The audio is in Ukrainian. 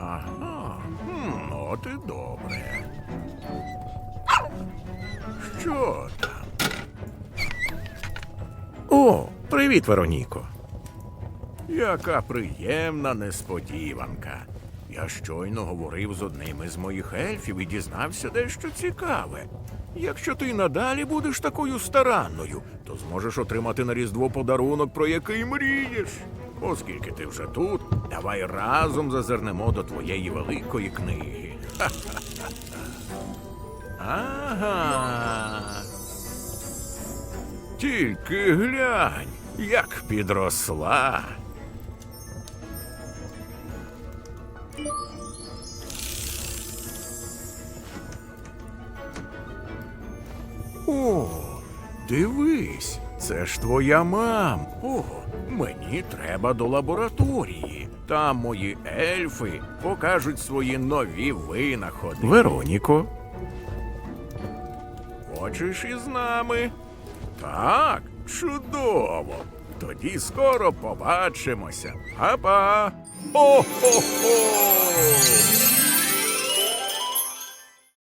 Ага. Хм, от і добре. Що там? О, привіт, Вероніко. Яка приємна несподіванка. Я щойно говорив з одним із моїх ельфів і дізнався дещо цікаве. Якщо ти й надалі будеш такою старанною, то зможеш отримати на Різдво подарунок, про який мрієш. Оскільки ти вже тут, давай разом зазирнемо до твоєї великої книги. Ага. Тільки глянь, як підросла. О, дивись, це ж твоя мам. О, мені треба до лабораторії. Там мої ельфи покажуть свої нові винаходи. Вероніко. Хочеш із нами? Так, чудово. Тоді скоро побачимося. Па-па! О-хо-хо!